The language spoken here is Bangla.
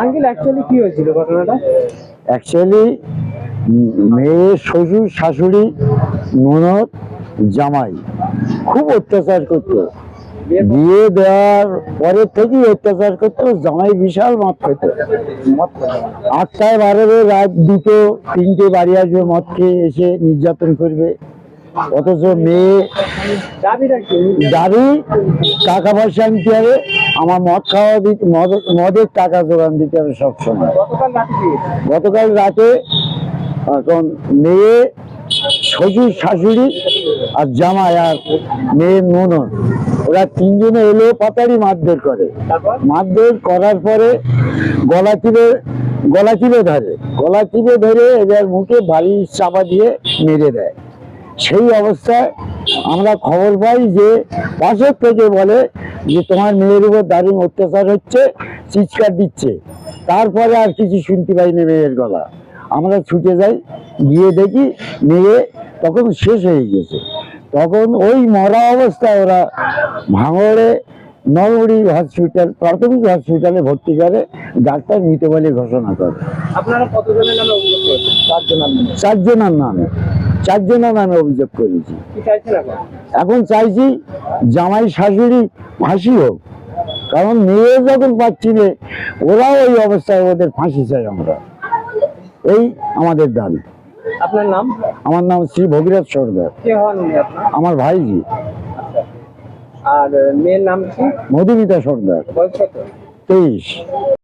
আঙ্কেল অ্যাকচুয়ালি কি হয়েছিল ঘটনাটা? অ্যাকচুয়ালি মেয়ের শ্বশুর শাশুড়ি ননদ জামাই খুব অত্যাচার করতো। বিয়ে দেওয়ার পরের থেকেই অত্যাচার করতো জামাই বিশাল মদ খেত। আটটায় বারোবে রাত দুটো তিনটে বাড়ি আসবে মদ খেয়ে এসে নির্যাতন করবে। অথচ মেয়ে দাবি টাকা পয়সা আনতে হবে আমার মদ খাওয়া দিতে মদ- মদের টাকা জোগান দিতে হবে সবসময়। গতকাল রাতে এখন মেয়ে শ্বশুর শাশুড়ি আর জামাই আর মেয়ে ননদ ওরা তিনজনে এলো পাতারি মারধর করে। মারধর করার পরে গলা চিপে গলা চিপে ধরে। গলা চিপে ধরে এবার মুখে বাড়ি চাপা দিয়ে মেরে দেয়। সেই অবস্থায় আমরা খবর পাই যে পাশের থেকে বলে যে তোমার মেয়ের উপর দারুণ অত্যাচার হচ্ছে, চিৎকার দিচ্ছে। তারপরে আর কিছু শুনতে পাইনি মেয়ের গলা। আমরা ছুটে যাই, গিয়ে দেখি মেয়ে তখন শেষ হয়ে গেছে। তখন ওই মরা অবস্থায় ওরা ভাঙড়ে নলমুড়ি হসপিটাল প্রাথমিক হসপিটালে ভর্তি করে ডাক্তার মৃত বলে ঘোষণা করে। আপনারা কতজনের নামে অভিযোগ করেছেন? চারজনের নামে। চারজনের নামে। চারজনের নামে অভিযোগ করেছি। এখন? চাইছি জামাই শাশুড়ি ফাঁসি হোক। কারণ মেয়ে যখন পাচ্ছি নে ওরাও ওই অবস্থায় ওদের ফাঁসি চাই আমরা। এই আমাদের দাবি। আপনার নাম? আমার নাম শ্রী ভগীরথ সর্দার। আমার ভাইজি। আর মেয়ের নাম কি? মধুমিতা সর্দার। বয়স কত তেইশ।